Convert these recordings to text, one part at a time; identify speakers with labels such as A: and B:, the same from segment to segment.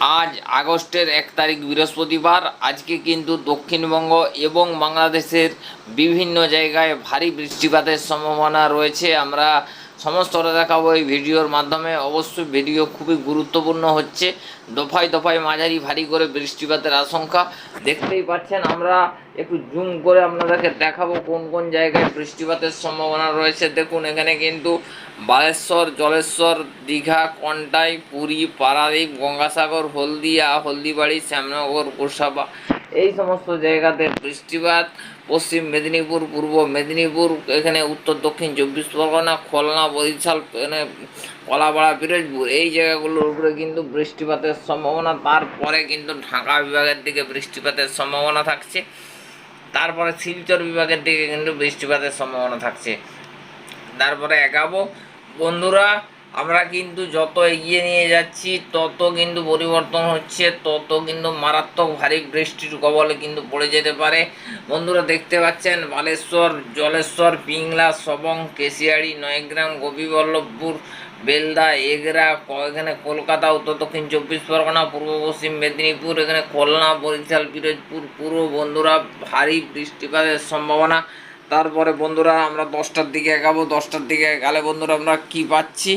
A: আজ আগস্টের এক তারিখ বৃহস্পতিবার। আজকে কিন্তু দক্ষিণবঙ্গ এবং বাংলাদেশের বিভিন্ন জায়গায় ভারী বৃষ্টিপাতের সম্ভাবনা রয়েছে। আমরা সমস্তটা দেখাবো এই ভিডিওর মাধ্যমে। অবশ্যই ভিডিও খুবই গুরুত্বপূর্ণ হচ্ছে। দফায় দফায় মাঝারি ভারী করে বৃষ্টিপাতের আশঙ্কা। দেখতেই পাচ্ছেন, আমরা একটু জুম করে আপনাদেরকে দেখাবো কোন কোন জায়গায় বৃষ্টিপাতের সম্ভাবনা রয়েছে। দেখুন, এখানে কিন্তু বালেশ্বর, জলেশ্বর, দীঘা কন্টাই পুরী, পারাদ্বীপ, গঙ্গাসাগর, হলদিয়া, হলদিবাড়ি, শ্যামনগর, গোসাবা এই সমস্ত জায়গাতে বৃষ্টিপাত, পশ্চিম মেদিনীপুর, পূর্ব মেদিনীপুর, এখানে উত্তর, দক্ষিণ, চব্বিশ পরগনা, খুলনা, বরিশাল এখানে কলাপাড়া, পিরোজপুর, এই জায়গাগুলোর উপরে কিন্তু বৃষ্টিপাতের সম্ভাবনা। তারপরে কিন্তু ঢাকা বিভাগের দিকে বৃষ্টিপাতের সম্ভাবনা থাকছে। তারপরে শিলচর বিভাগের দিকে কিন্তু বৃষ্টিপাতের সম্ভাবনা থাকছে। তারপরে এগাবো বন্ধুরা আমরা কিন্তু যত এগিয়ে নিয়ে যাচ্ছি, তত কিন্তু পরিবর্তন হচ্ছে, তত কিন্তু মারাত্মক ভারী বৃষ্টির কবলে কিন্তু পড়ে যেতে পারে। বন্ধুরা দেখতে পাচ্ছেন, বালেশ্বর, জলেশ্বর, পিংলা, সবং, কেশিয়াড়ি, নয়গ্রাম, গোপীবল্লভপুর, বেলদা, এগরা এখানে কলকাতা, উত্তর দক্ষিণ চব্বিশ পরগনা, পূর্ব পশ্চিম মেদিনীপুর, এখানে খুলনা, বরিশাল, পিরোজপুর পুরো বন্ধুরা ভারী বৃষ্টিপাতের সম্ভাবনা। তারপরে বন্ধুরা আমরা দশটার দিকে এগাবো দশটার দিকে গেলে বন্ধুরা আমরা কি পাচ্ছি?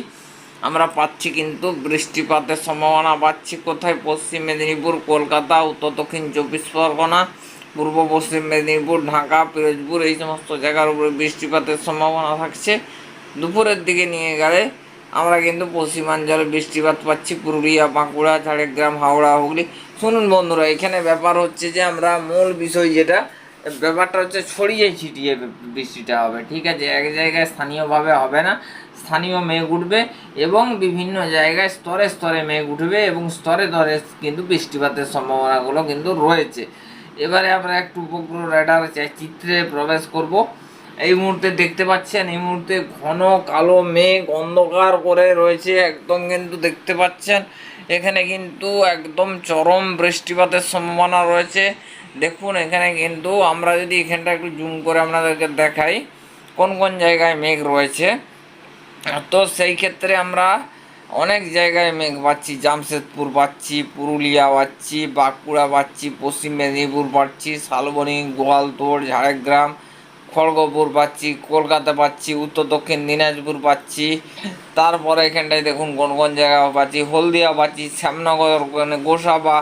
A: আমরা পাচ্ছি কিন্তু বৃষ্টিপাতের সম্ভাবনা পাচ্ছি কোথায়? পশ্চিম মেদিনীপুর, কলকাতা, উত্তর দক্ষিণ চব্বিশ পরগনা, পূর্ব পশ্চিম মেদিনীপুর, ঢাকা, পিরোজপুর এই সমস্ত জায়গার উপরে বৃষ্টিপাতের সম্ভাবনা থাকছে। দুপুরের দিকে নিয়ে গেলে আমরা কিন্তু পশ্চিমাঞ্চলে বৃষ্টিপাত পাচ্ছি। পুরুলিয়া, বাঁকুড়া, ঝাড়গ্রাম, হাওড়া, হুগলি। শুনুন বন্ধুরা, এখানে ব্যাপার হচ্ছে যে আমরা মূল বিষয় যেটা, ব্যাপারটা হচ্ছে ছড়িয়ে ছিটিয়ে বৃষ্টিটা হবে, ঠিক আছে? এক জায়গায় স্থানীয়ভাবে হবে না। স্থানীয় মেঘ উঠবে এবং বিভিন্ন জায়গায় স্তরে স্তরে মেঘ উঠবে এবং স্তরে স্তরে কিন্তু বৃষ্টিপাতের সম্ভাবনাগুলো কিন্তু রয়েছে। এবারে আমরা একটু উপগ্রহ রেডার চিত্রে প্রবেশ করব। এই মুহূর্তে দেখতে পাচ্ছেন, এই মুহূর্তে ঘন কালো মেঘ অন্ধকার করে রয়েছে, একদম কিন্তু দেখতে পাচ্ছেন। এখানে কিন্তু একদম চরম বৃষ্টিপাতের সম্ভাবনা রয়েছে। দেখুন, এখানে কিন্তু আমরা যদি এখানটা একটু জুম করে আপনাদেরকে দেখাই, কোন কোন জায়গায় মেঘ রয়েছে। তো সেই ক্ষেত্রে আমরা অনেক জায়গায় মেঘ পাচ্ছি, জামশেদপুর পাচ্ছি, পুরুলিয়া পাচ্ছি, বাঁকুড়া পাচ্ছি, পশ্চিম মেদিনীপুর পাচ্ছি, শালবনী গোয়ালতোড় ঝাড়গ্রাম, খড়গপুর পাচ্ছি, কলকাতা পাচ্ছি, উত্তর দক্ষিণ দিনাজপুর পাচ্ছি, তারপরে এখানটায় দেখুন কোন কোন জায়গা পাচ্ছি, হলদিয়া পাচ্ছি, শ্যামনগর ওখানে গোসাবা,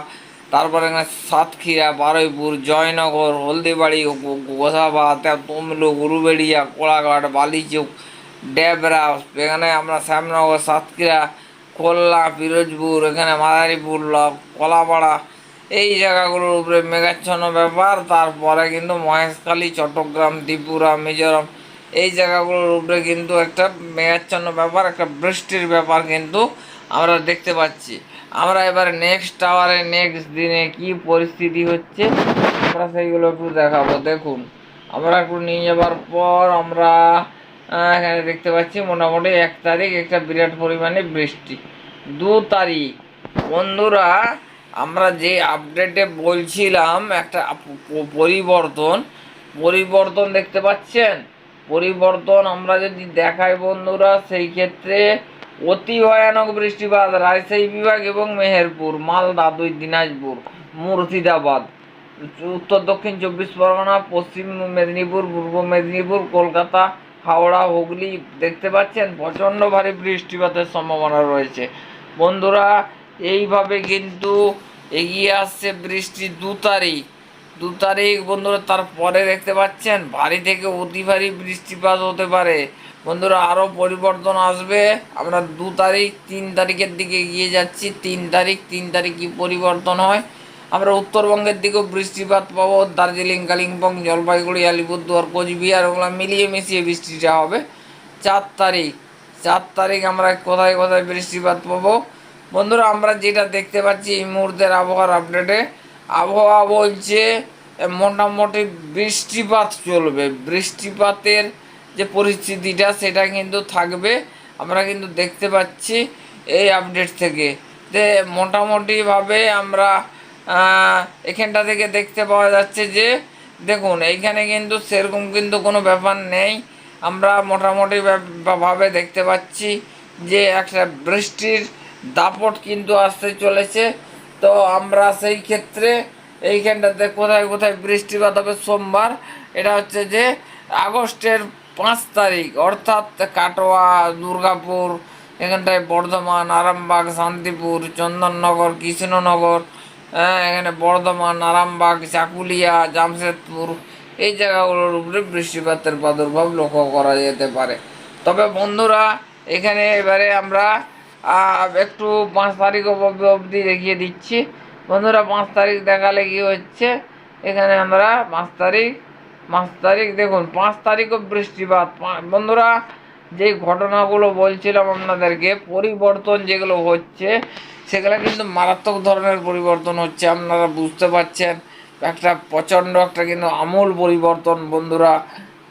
A: তারপরে এখানে সাতক্ষীরা, বারুইপুর, জয়নগর, হলদিবাড়ি গোসাবা তমলুক উরুবেড়িয়া কোলাঘাট, বালিচুক ডেবরা, এখানে আমরা শ্যামনগর, সাতক্ষীরা, খুলনা, পিরোজপুর, এখানে মাদারীপুর, ল- কলাপাড়া, এই জায়গাগুলোর উপরে মেঘাচ্ছন্ন ব্যাপার। তারপরে কিন্তু মহেশখালী, চট্টগ্রাম, ত্রিপুরা, মিজোরাম, এই জায়গাগুলোর উপরে কিন্তু একটা মেঘাচ্ছন্ন ব্যাপার, একটা বৃষ্টির ব্যাপার কিন্তু আমরা দেখতে পাচ্ছি। আমরা এবারে নেক্সট আওয়ারে নেক্সট দিনে কি পরিস্থিতি হচ্ছে, আমরা সেইগুলো একটু দেখাবো। দেখুন, আমরা একটু নিয়ে যাবার পর আমরা এখানে দেখতে পাচ্ছি মোটামুটি এক তারিখ একটা বিরাট পরিমাণে বৃষ্টি। দু তারিখ। বন্ধুরা, আমরা যে আপডেটে বলছিলাম একটা পরিবর্তন পরিবর্তন দেখতে পাচ্ছেন? পরিবর্তন আমরা যদি দেখাই বন্ধুরা, সেই ক্ষেত্রে অতি ভয়ানক বৃষ্টিপাত, রাজশাহী বিভাগ এবং মেহেরপুর, মালদা, দুই দিনাজপুর, মুর্শিদাবাদ, উত্তর দক্ষিণ চব্বিশ পরগনা, পশ্চিম মেদিনীপুর, পূর্ব মেদিনীপুর, কলকাতা হাওড়া, হুগলি দেখতে পাচ্ছেন? প্রচণ্ড ভারী বৃষ্টিপাতের সম্ভাবনা রয়েছে। বন্ধুরা, এইভাবে কিন্তু এগিয়ে আসছে বৃষ্টি দু তারিখ। দু তারিখ, বন্ধুরা, তারপরে দেখতে পাচ্ছেন, ভারী থেকে অতি ভারী বৃষ্টিপাত হতে পারে। বন্ধুরা, আরও পরিবর্তন আসবে। আমরা দু তারিখ, তিন তারিখের দিকে এগিয়ে যাচ্ছি। তিন তারিখ তিন তারিখ কী পরিবর্তন হয়? আমরা উত্তরবঙ্গের দিকেও বৃষ্টিপাত পাবো, দার্জিলিং, কালিম্পং, জলপাইগুড়ি, আলিপুরদুয়ার, কোচবিহার, ওগুলো মিলিয়ে মিশিয়ে বৃষ্টিটা হবে। চার তারিখ চার তারিখ আমরা কোথায় কোথায় বৃষ্টিপাত পাবো? বন্ধুরা, আমরা যেটা দেখতে পাচ্ছি এই মুহূর্তের আবহাওয়ার আপডেটে আবহাওয়া বলছে মোটামুটি বৃষ্টিপাত চলবে। বৃষ্টিপাতের যে পরিস্থিতিটা, সেটা কিন্তু থাকবে। আমরা কিন্তু দেখতে পাচ্ছি এই আপডেট থেকে। যে মোটামুটিভাবে আমরা এখানটা থেকে দেখতে পাওয়া যাচ্ছে যে, দেখুন, এইখানে কিন্তু সেরকম কিন্তু কোনো ব্যাপার নেই। আমরা মোটামুটি ভাবে দেখতে পাচ্ছি যে একটা বৃষ্টির দাপট কিন্তু আসতে চলেছে। তো আমরা সেই ক্ষেত্রে এইখানটাতে কোথায় কোথায় বৃষ্টিপাত হবে সোমবার, এটা হচ্ছে যে আগস্টের পাঁচ তারিখ, অর্থাৎ কাটোয়া, দুর্গাপুর, এখানটায় বর্ধমান, আরামবাগ, শান্তিপুর, চন্দননগর, কৃষ্ণনগর এখানে বর্ধমান, আরামবাগ, চাকুলিয়া, জামশেদপুর, এই জায়গাগুলোর উপরে বৃষ্টিপাতের প্রাদুর্ভাব লক্ষ্য করা যেতে পারে। তবে বন্ধুরা, এখানে এবারে আমরা একটু পাঁচ তারিখ অব- অবধি দেখিয়ে দিচ্ছি। বন্ধুরা, পাঁচ তারিখ দেখালে কি হচ্ছে? এখানে আমরা পাঁচ তারিখ পাঁচ তারিখ, দেখুন, পাঁচ তারিখও বৃষ্টিপাত। বন্ধুরা যে ঘটনাগুলো বলছিলাম আপনাদেরকে, পরিবর্তন যেগুলো হচ্ছে, সেগুলো কিন্তু মারাত্মক ধরনের পরিবর্তন হচ্ছে, আপনারা বুঝতে পারছেন। একটা প্রচণ্ড একটা কিন্তু আমূল পরিবর্তন, বন্ধুরা।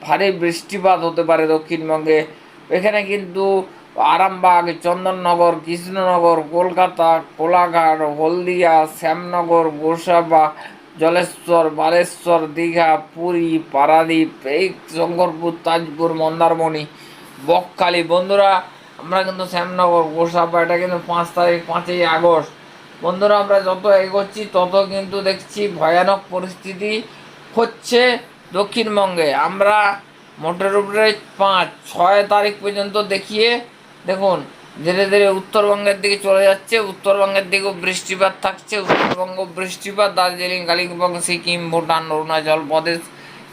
A: ভারী বৃষ্টিপাত হতে পারে দক্ষিণবঙ্গে। এখানে কিন্তু আরামবাগ, চন্দননগর, কৃষ্ণনগর, কলকাতা, কোলাঘাট, হলদিয়া, শ্যামনগর, গোসাবা, জলেশ্বর, বালেশ্বর, দীঘা, পুরী, পারাদ্বীপ, এই শঙ্করপুর, তাজপুর, মন্দারমণি বকখালি বন্ধুরা, আমরা কিন্তু শ্যামনগর, গোসাবা, এটা কিন্তু পাঁচ তারিখ, পাঁচই আগস্ট। বন্ধুরা, আমরা যত এগোচ্ছি, তত কিন্তু দেখছি ভয়ানক পরিস্থিতি হচ্ছে দক্ষিণবঙ্গে। আমরা মোটের উপরে পাঁচ, ছয় তারিখ পর্যন্ত দেখিয়ে, দেখুন, ধীরে ধীরে উত্তরবঙ্গের দিকে চলে যাচ্ছে। উত্তরবঙ্গের দিকেও বৃষ্টিপাত থাকছে। উত্তরবঙ্গ বৃষ্টিপাত, দার্জিলিং, কালিম্পং, সিকিম, ভুটান, অরুণাচল প্রদেশ,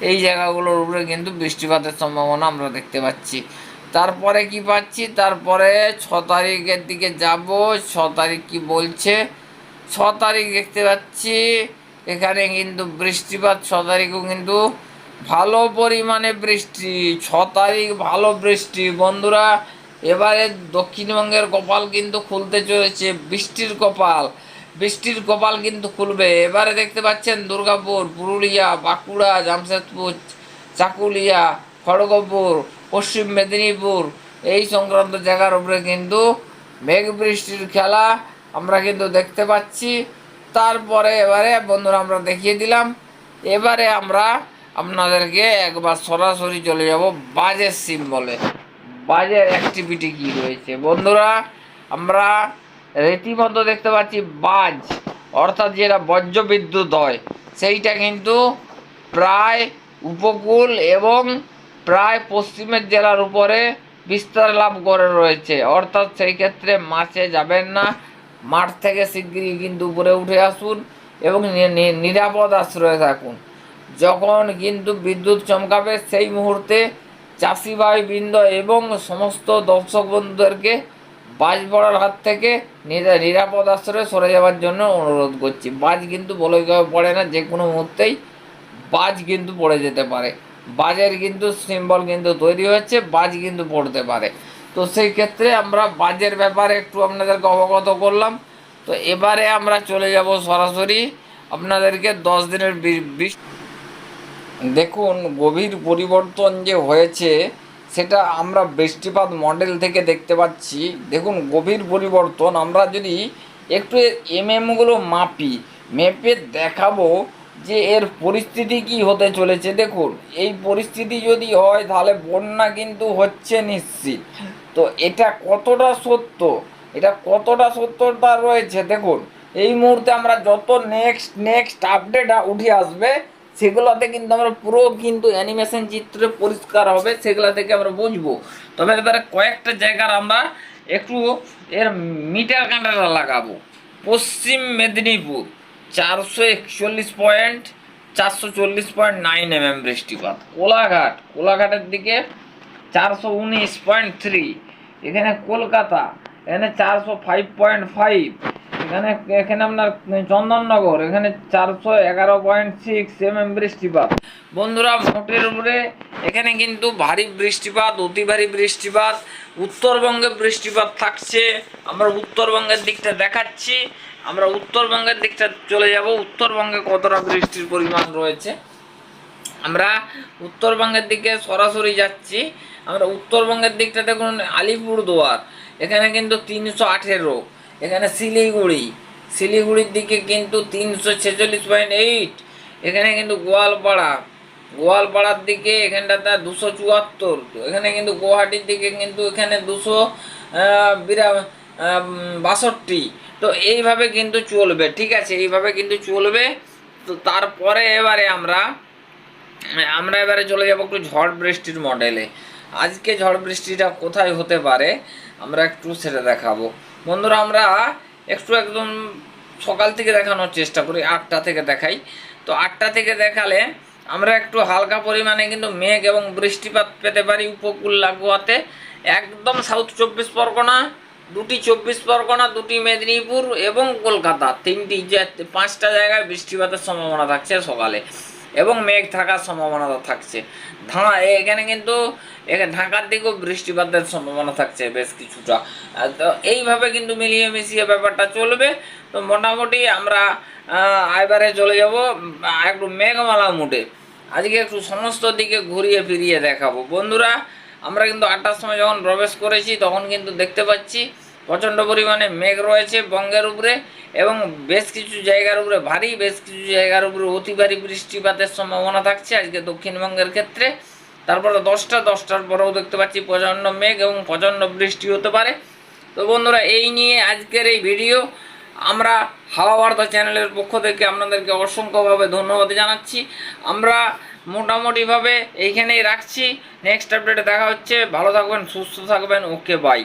A: এই জায়গাগুলোর উপরে কিন্তু বৃষ্টিপাতের সম্ভাবনা আমরা দেখতে পাচ্ছি। তারপরে কি পাচ্ছি? তারপরে ছ তারিখের দিকে যাব। ছ তারিখ কি বলছে? ছ তারিখ দেখতে পাচ্ছি। এখানে কিন্তু বৃষ্টিপাত, ছ তারিখও কিন্তু ভালো পরিমাণে বৃষ্টি। ছ তারিখ ভালো বৃষ্টি। বন্ধুরা, এবারে দক্ষিণবঙ্গের কপাল কিন্তু খুলতে চলেছে, বৃষ্টির কপাল। বৃষ্টির কপাল কিন্তু খুলবে। এবারে দেখতে পাচ্ছেন দুর্গাপুর, পুরুলিয়া, বাঁকুড়া, জামশেদপুর, চাকুলিয়া, খড়গপুর পশ্চিম মেদিনীপুর। এই সংক্রান্ত জায়গার উপরে কিন্তু মেঘ বৃষ্টির খেলা আমরা কিন্তু দেখতে পাচ্ছি। তারপরে এবারে বন্ধুরা আমরা দেখিয়ে দিলাম, এবারে আমরা আপনাদেরকে একবার সরাসরি চলে যাব বাজের সিম্বলে। বাজের অ্যাক্টিভিটি কি রয়েছে? বন্ধুরা, আমরা রীতিমতো দেখতে পাচ্ছি বাজ, অর্থাৎ যেটা বজ্র বিদ্যুৎ হয়, সেইটা কিন্তু প্রায় উপকূল এবং প্রায় পশ্চিমের জেলার উপরে বিস্তার লাভ করে রয়েছে। অর্থাৎ সেই ক্ষেত্রে মাছে যাবেন না। মাঠ থেকে শিগগিরই কিন্তু উপরে উঠে আসুন এবং নিরাপদ আশ্রয়ে থাকুন। যখন কিন্তু বিদ্যুৎ চমকাবে, সেই মুহূর্তে চাষি ভাই বৃন্দ এবং সমস্ত দর্শক বন্ধুদেরকে বাজ পড়ার হাত থেকে নিরা- নিরাপদ আশ্রয়ে সরে যাওয়ার জন্য অনুরোধ করছি। বাজ কিন্তু বলে পড়ে না, যে কোনো মুহূর্তেই বাজ কিন্তু পড়ে যেতে পারে। বাজের কিন্তু সিম্বল কিন্তু তৈরি হচ্ছে বাজ কিন্তু পড়তে পারে। তো সেই ক্ষেত্রে আমরা বাজের ব্যাপারে একটু আপনাদেরকে অবগত করলাম। তো এবারে আমরা চলে যাব সরাসরি আপনাদেরকে দশ দিনের দেখুন, গভীর পরিবর্তন যে হয়েছে, সেটা আমরা বৃষ্টিপাত মডেল থেকে দেখতে পাচ্ছি। দেখুন, গভীর পরিবর্তন। আমরা যদি একটু এমএমগুলো মাপি, মেপে দেখাবো যে এর পরিস্থিতি কি হতে চলেছে, দেখুন, এই পরিস্থিতি যদি হয়, তাহলে বন্যা কিন্তু হচ্ছে নিশ্চিত। তো এটা কতটা সত্য? এটা কতটা সত্যতা রয়েছে? দেখুন, এই মুহূর্তে আমরা যত নেক্সট নেক্সট আপডেট উঠে আসবে, সেগুলোতে কিন্তু আমরা পুরো কিন্তু অ্যানিমেশন চিত্রে পরিষ্কার হবে, সেগুলো থেকে আমরা বুঝব। তবে এবারে কয়েকটা জায়গার আমরা একটু এর মিটার কাঁটাটা লাগাবো। পশ্চিম মেদিনীপুর। চারশো একচল্লিশ পয়েন্ট, চারশো চল্লিশ পয়েন্ট নাইন এম এম বৃষ্টিপাত। কোলাঘাট, কোলাঘাটের দিকে চারশো উনিশ পয়েন্ট থ্রি এখানে কলকাতা, এখানে চারশো ফাইভ পয়েন্ট ফাইভ এখানে এখানে আপনার চন্দননগর, এখানে চারশো এগারো পয়েন্ট সিক্স এম এম বৃষ্টিপাত। বন্ধুরা, মোটের উপরে এখানে কিন্তু ভারী বৃষ্টিপাত, অতি ভারী বৃষ্টিপাত, উত্তরবঙ্গে বৃষ্টিপাত থাকছে। আমরা উত্তরবঙ্গের দিকটা দেখাচ্ছি। আমরা উত্তরবঙ্গের দিকটা চলে যাব। উত্তরবঙ্গে কতটা বৃষ্টির পরিমাণ রয়েছে? আমরা উত্তরবঙ্গের দিকে সরাসরি যাচ্ছি। আমরা উত্তরবঙ্গের দিকটা দেখুন, আলিপুরদুয়ার। এখানে কিন্তু তিনশো আঠেরো। এখানে শিলিগুড়ি। শিলিগুড়ির দিকে কিন্তু তিনশো ছেচল্লিশ পয়েন্ট এইট। এখানে কিন্তু গোয়ালপাড়া। গোয়ালপাড়ার দিকে এখানটাতে দুশো চুয়াত্তর। এখানে কিন্তু গুয়াহাটির দিকে কিন্তু এখানে দুশো বিরা বাষট্টি। তো এইভাবে কিন্তু চলবে, ঠিক আছে? এইভাবে কিন্তু চলবে। তো তারপরে এবারে আমরা আমরা এবারে চলে যাব একটু ঝড় বৃষ্টির মডেলে আজকে ঝড় বৃষ্টিটা কোথায় হতে পারে? আমরা একটু সেটা দেখাবো। বন্ধুরা, আমরা একটু একদম সকাল থেকে দেখানোর চেষ্টা করি, আটটা থেকে দেখাই। তো আটটা থেকে দেখালে আমরা একটু হালকা পরিমাণে কিন্তু মেঘ এবং বৃষ্টিপাত পেতে পারি উপকূল লাগোয়াতে। একদম সাউথ চব্বিশ পরগনা দুটি চব্বিশ পরগনা, দুটি মেদিনীপুর এবং কলকাতা। তিনটি পাঁচটা জায়গায় বৃষ্টিপাতের সম্ভাবনা থাকছে সকালে এবং মেঘ থাকার সম্ভাবনা থাকছে। ধাঁ এখানে কিন্তু এখানে ঢাকার দিকেও বৃষ্টিপাতের সম্ভাবনা থাকছে বেশ কিছুটা। তো এইভাবে কিন্তু মিলিয়ে মিশিয়ে ব্যাপারটা চলবে। তো মোটামুটি আমরা এবারে চলে যাব একটু মেঘমালা মুডে। আজকে একটু সমস্ত দিকে ঘুরিয়ে ফিরিয়ে দেখাবো। বন্ধুরা আমরা কিন্তু আটটার সময় যখন প্রবেশ করেছি, তখন কিন্তু দেখতে পাচ্ছি প্রচণ্ড পরিমাণে মেঘ রয়েছে বঙ্গের উপরে এবং বেশ কিছু জায়গার উপরে, ভারী বেশ কিছু জায়গার উপরে অতি ভারী বৃষ্টিপাতের সম্ভাবনা থাকছে আজকে দক্ষিণবঙ্গের ক্ষেত্রে। তারপরে দশটা, দশটার পরেও দেখতে পাচ্ছি প্রচণ্ড মেঘ এবং প্রচণ্ড বৃষ্টি হতে পারে। তো বন্ধুরা, এই নিয়ে আজকের এই ভিডিও। আমরা হাওয়া বার্তা চ্যানেলের পক্ষ থেকে আপনাদেরকে অসংখ্যভাবে ধন্যবাদ জানাচ্ছি। আমরা মোটামুটিভাবে এইখানেই রাখছি। নেক্সট আপডেটে দেখা হচ্ছে। ভালো থাকবেন সুস্থ থাকবেন। Okay bye